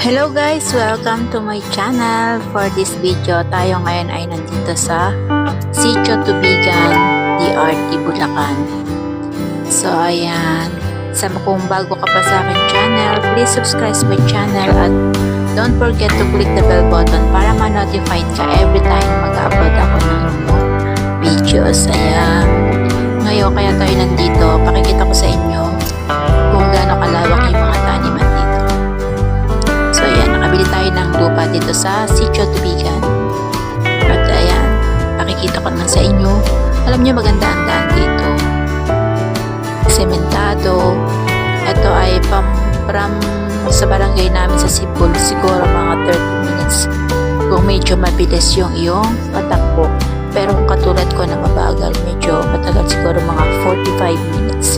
Hello guys! Welcome to my channel. For this video, tayo ngayon ay nandito sa Sitio Tubigan, DRT, Bulacan. So ayan, sa kung bago ka pa sa akin channel, please subscribe my channel at don't forget to click the bell button para ma-notified ka every time mag-upload ako ng videos. Ayan, ngayon kaya tayo nandito, pakikita ko sa inyo kung gaano kalawak yung mga nakabili tayo ng lupa dito sa Sitio Tubigan. At ayan, pakikita ko naman sa inyo. Alam niyo maganda ang daan dito. Sementado. Ito ay pam, from sa barangay namin sa Sipol, siguro mga 30 minutes. Kung medyo mabilis yung iyong patakbo. Pero kung katulad ko na mabagal, medyo matagal siguro mga 45 minutes.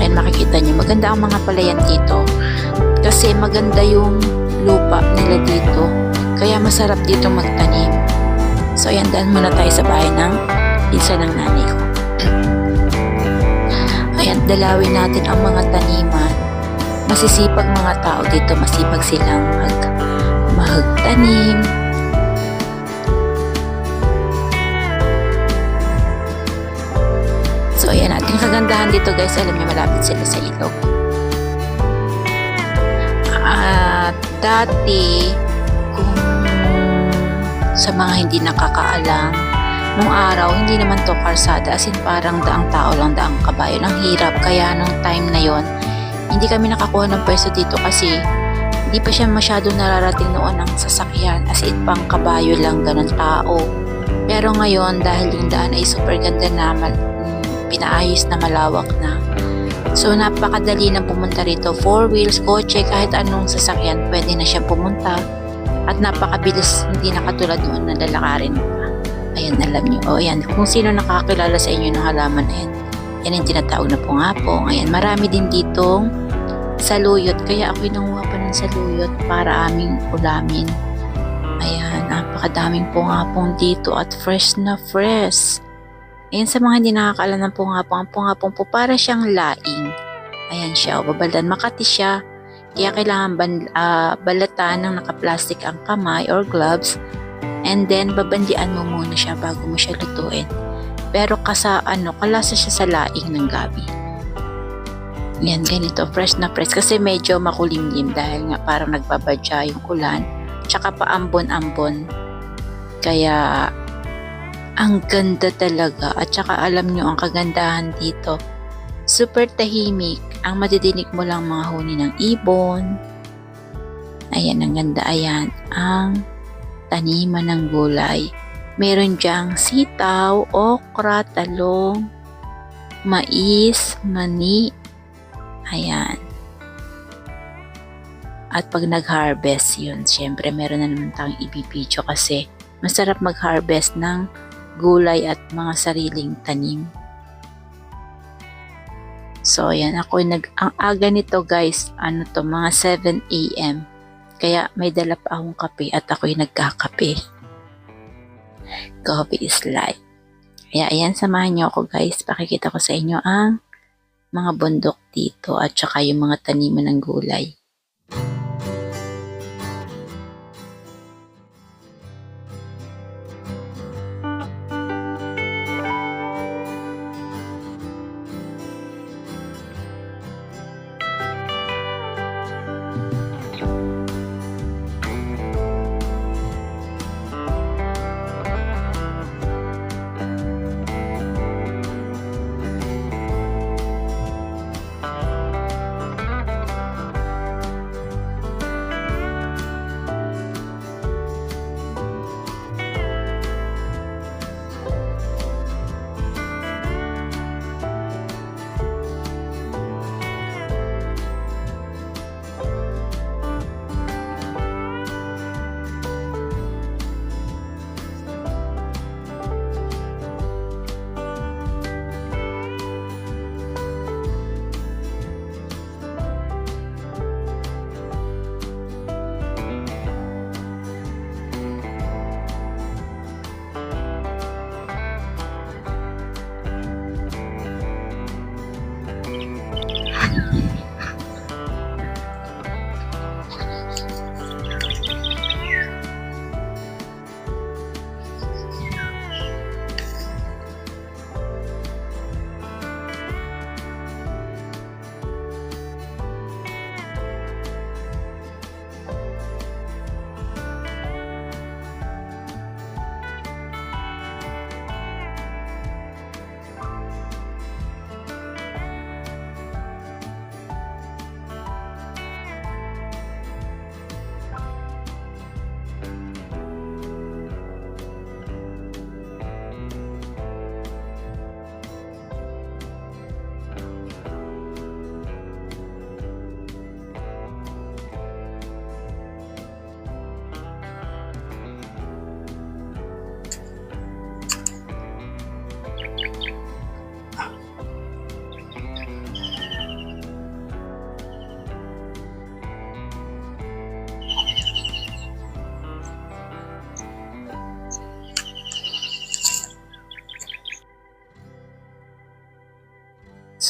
Ayan, makikita niyo. Maganda ang mga palayan dito. Kasi maganda yung lupa nila dito. Kaya masarap dito magtanim. So ayan, dahil muna tayo sa bahay ng pinsa ng nanay ko. Ayan, dalawin natin ang mga taniman. Masisipag mga tao dito, masipag silang mag magtanim. So ayan, ating kagandahan dito guys, alam niyo malapit sila sa ilog. Dati, kung sa mga hindi nakakaalam, nung araw, hindi naman to karsada, as in parang daang tao lang, daang kabayo. Ang hirap, kaya nung time na yon hindi kami nakakuha ng pwesto dito kasi hindi pa siya masyado nararating noon ng sasakyan, as in pang kabayo lang, ganun tao. Pero ngayon, dahil yung daan ay super ganda na, mal- mm, pinaayos na malawak na, So, napakadali na pumunta rito. Four wheels, kotse, kahit anong sasakyan, pwede na siya pumunta. At napakabilis, hindi na katulad noon na lalakarin. Ayan, alam niyo. O, ayan. Kung sino nakakilala sa inyo ng halaman na yan, yan ang tinatawag na pungapong. Ayan, marami din ditong saluyot. Kaya ako'y nanguha pa ng saluyot para aming ulamin. Ayan, napakadaming pungapong dito at fresh na fresh. Ayan sa mga hindi nakakaalam ng pungapong, ang pungapong po para siyang laing. Ayan siya, o babaldan. Makati siya. Kaya kailangan ban, ah, balatan ng nakaplastic ang kamay or gloves. And then, babandian mo muna siya bago mo siya lutuin. Pero kasa, ano, kalasa siya sa laing ng gabi. Yan, ganito. Fresh na fresh. Kasi medyo makulimlim dahil nga parang nagbabadya yung ulan. Tsaka paambon-ambon. Kaya, ang ganda talaga at saka alam nyo ang kagandahan dito. Super tahimik. Ang madidinig mo lang mga huni ng ibon. Ayan, ang ganda. Ayan, ang taniman ng gulay. Meron diyang sitaw, okra, talong, mais, mani. Ayan. At pag nag-harvest yun, syempre meron na naman tayong ibibidyo kasi masarap mag-harvest ng gulay at mga sariling tanim. So, ayan, ako nag, ang aga nito guys, ano to, mga 7 a.m. Kaya may dala pa akong kape at ako'y nagkakape. Coffee is life. Kaya ayan, samahan niyo ako guys. Pakikita ko sa inyo ang mga bundok dito at saka yung mga taniman ng gulay.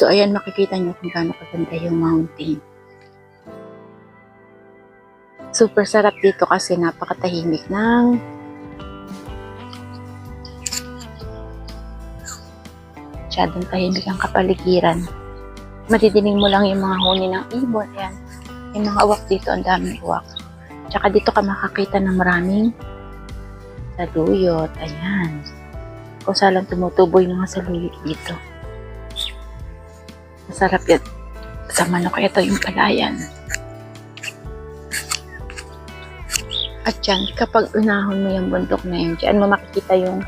So, ayan, makikita nyo kung gaano kaganda yung mountain. Super sarap dito kasi napakatahimik ng masyadong tahimik ang kapaligiran. Madidinig mo lang yung mga huni ng ibon. Ayan. Yung mga uwak dito, ang daming uwak. Tsaka dito ka makakita ng maraming saluyot. Ayan. Kung saan lang tumutubo yung mga saluyot dito. Masarap yan. Sa manok ito yung palayan. At yan, kapag unahon mo yung bundok na yun, dyan mo makikita yung,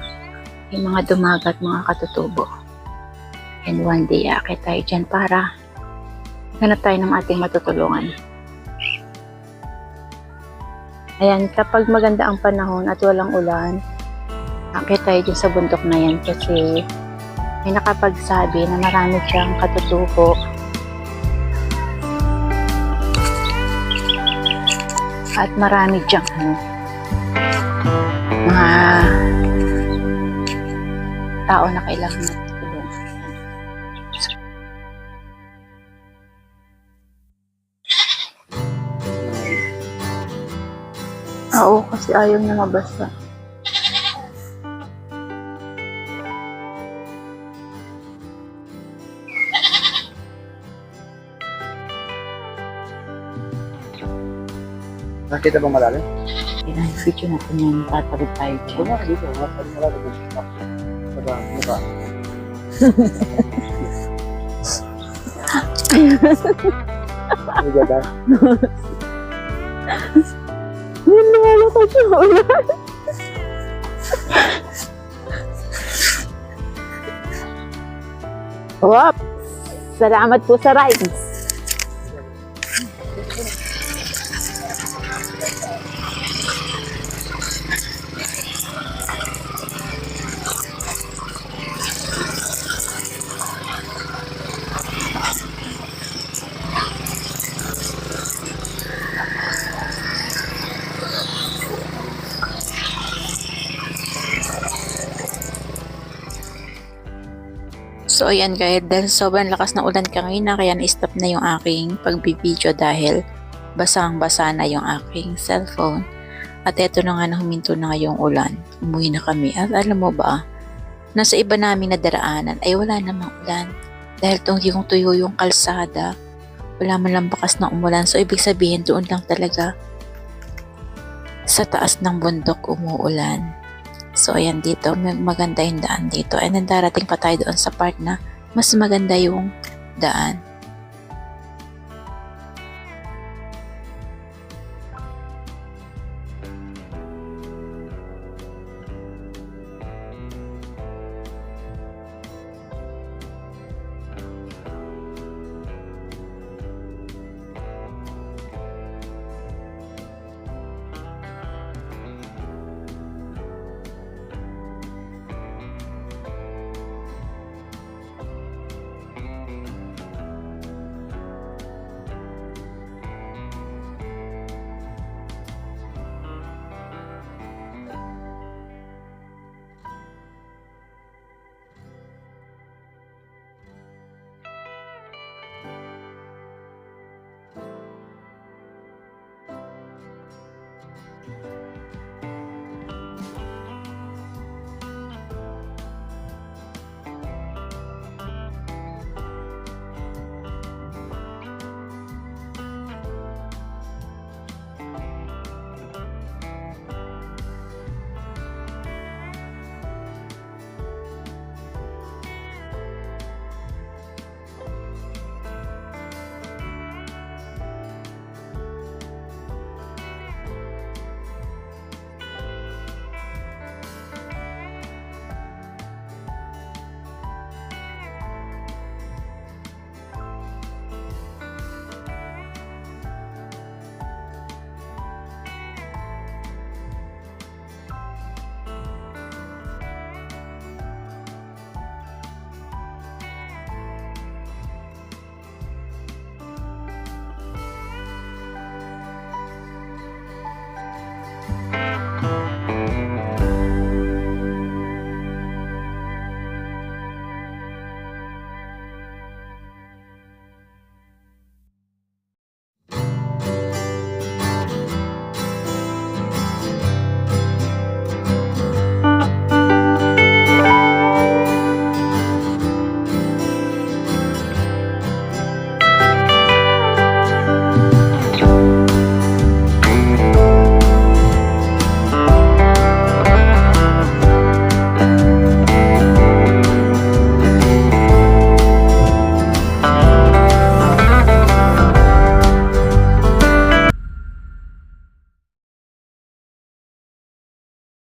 yung mga dumagat, mga katutubo. And one day, akit tayo dyan para ganap tayo ng ating matutulungan. Ayan, kapag maganda ang panahon at walang ulan, akit tayo dyan sa bundok na yan kasi may nakapagsabi na marami siyang katutubo. At marami diyang ano, mga tao na kailangan tulungan. Oo, kasi ayaw niya mabasa. Nakita bang malalim? Pinag-video natin yung tatawid tayo dyan. Nga dito, nasa malalim yung stop. Sa mukha. Hindi ganda. Yan lumalakad yung ulan. Wap! Salamat po sa rides. So ayan guys, dahil sobrang lakas ng ulan kanina kaya na-stop na yung aking pagbibideo dahil basang-basa na yung aking cellphone. At eto na nga na huminto na nga yung ulan. Umuwi na kami. At alam mo ba, nasa iba namin na daraanan ay wala namang ulan. Dahil tong yung tuyo yung kalsada, wala man lang bakas ng umulan. So ibig sabihin doon lang talaga sa taas ng bundok umuulan. So, ayan dito, mag- maganda yung daan dito. And then, darating pa tayo doon sa part na mas maganda yung daan.